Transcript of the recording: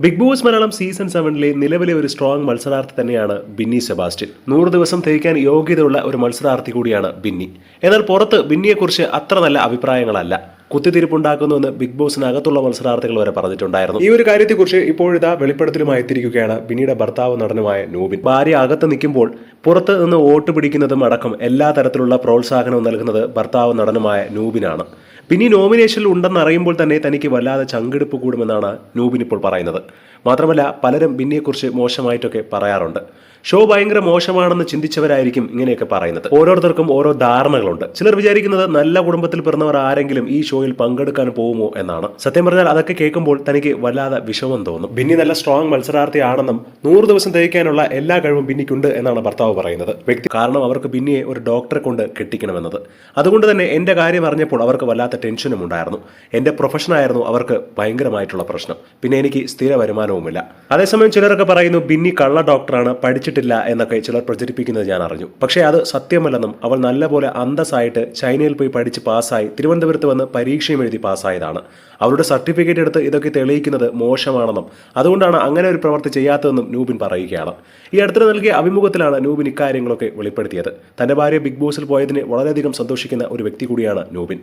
Big Boss Malayalam season സെവനിലെ നിലവിലെ ഒരു സ്ട്രോങ് മത്സരാർത്ഥി തന്നെയാണ് ബിന്നി സെബാസ്റ്റ്യൻ. നൂറ് ദിവസം തേക്കാൻ യോഗ്യതയുള്ള ഒരു മത്സരാർത്ഥി കൂടിയാണ് ബിന്നി. എന്നാൽ പുറത്ത് ബിന്നിയെക്കുറിച്ച് അത്ര നല്ല അഭിപ്രായങ്ങളല്ല. കുത്തിത്തിരിപ്പുണ്ടാക്കുന്നുവെന്ന് ബിഗ് ബോസിനകത്തുള്ള മത്സരാർത്ഥികൾ വരെ പറഞ്ഞിട്ടുണ്ടായിരുന്നു. ഈ ഒരു കാര്യത്തെക്കുറിച്ച് ഇപ്പോഴിതാ വെളിപ്പെടുത്തലുമായി എത്തിയിരിക്കുകയാണ് ബിനിയുടെ ഭർത്താവ് നടനുമായ നൂബിൻ. ഭാര്യ അകത്ത് നിൽക്കുമ്പോൾ പുറത്ത് നിന്ന് വോട്ട് പിടിക്കുന്നതും അടക്കം എല്ലാ തരത്തിലുള്ള പ്രോത്സാഹനവും നൽകുന്നത് ഭർത്താവ് നടനുമായ നൂബിനാണ്. പിന്നെ നോമിനേഷനിൽ ഉണ്ടെന്ന് അറിയുമ്പോൾ തന്നെ തനിക്ക് വല്ലാതെ ചങ്കെടുപ്പ് കൂടുമെന്നാണ് നൂബിൻ ഇപ്പോൾ പറയുന്നത്. മാത്രമല്ല പലരും ബിന്നിയെക്കുറിച്ച് മോശമായിട്ടൊക്കെ പറയാറുണ്ട്. ഷോ ഭയങ്കര മോശമാണെന്ന് ചിന്തിച്ചവരായിരിക്കും ഇങ്ങനെയൊക്കെ പറയുന്നത്. ഓരോരുത്തർക്കും ഓരോ ധാരണകളുണ്ട്. ചിലർ വിചാരിക്കുന്നത് നല്ല കുടുംബത്തിൽ പിറന്നവർ ആരെങ്കിലും ഈ ഷോയിൽ പങ്കെടുക്കാൻ പോകുമോ എന്നാണ്. സത്യം പറഞ്ഞാൽ അതൊക്കെ കേൾക്കുമ്പോൾ തനിക്ക് വല്ലാതെ വിഷമം തോന്നും. ബിന്നി നല്ല സ്ട്രോങ് മത്സരാർത്ഥിയാണെന്നും നൂറ് ദിവസം തയ്ക്കാനുള്ള എല്ലാ കഴിവും ബിന്നിക്കുണ്ട് എന്നാണ് ഭർത്താവ് പറയുന്നത്. വ്യക്തി കാരണം അവർക്ക് ബിന്നിയെ ഒരു ഡോക്ടറെ കൊണ്ട് കെട്ടിക്കണമെന്നത്. അതുകൊണ്ട് തന്നെ എന്റെ കാര്യം അറിഞ്ഞപ്പോൾ അവർക്ക് വല്ലാത്ത ടെൻഷനും ഉണ്ടായിരുന്നു. എന്റെ പ്രൊഫഷനായിരുന്നു അവർക്ക് ഭയങ്കരമായിട്ടുള്ള പ്രശ്നം. പിന്നെ എനിക്ക് സ്ഥിര വരുമാനവുമില്ല. അതേസമയം ചിലരൊക്കെ പറയുന്നു ബിന്നി കള്ള ഡോക്ടറാണ് പഠിച്ചിട്ടില്ല എന്നൊക്കെ ചിലർ പ്രചരിപ്പിക്കുന്നത് ഞാൻ അറിഞ്ഞു. പക്ഷേ അത് സത്യമല്ലെന്നും അവൾ നല്ലപോലെ അന്തസ്സായിട്ട് ചൈനയിൽ പോയി പഠിച്ച് പാസ്സായി തിരുവനന്തപുരത്ത് വന്ന് പരീക്ഷയും എഴുതി പാസ്സായതാണ്. അവരുടെ സർട്ടിഫിക്കറ്റ് എടുത്ത് ഇതൊക്കെ തെളിയിക്കുന്നത് മോശമാണെന്നും അതുകൊണ്ടാണ് അങ്ങനെ ഒരു പ്രവൃത്തി ചെയ്യാത്തതെന്നും നൂബിൻ പറയുകയാണ്. ഈ അടുത്തിടെ നൽകിയ അഭിമുഖത്തിലാണ് നൂബിൻ ഇക്കാര്യങ്ങളൊക്കെ വെളിപ്പെടുത്തിയത്. തന്റെ ഭാര്യ ബിഗ് ബോസിൽ പോയതിന് വളരെയധികം സന്തോഷിക്കുന്ന ഒരു വ്യക്തി കൂടിയാണ് നൂബിൻ.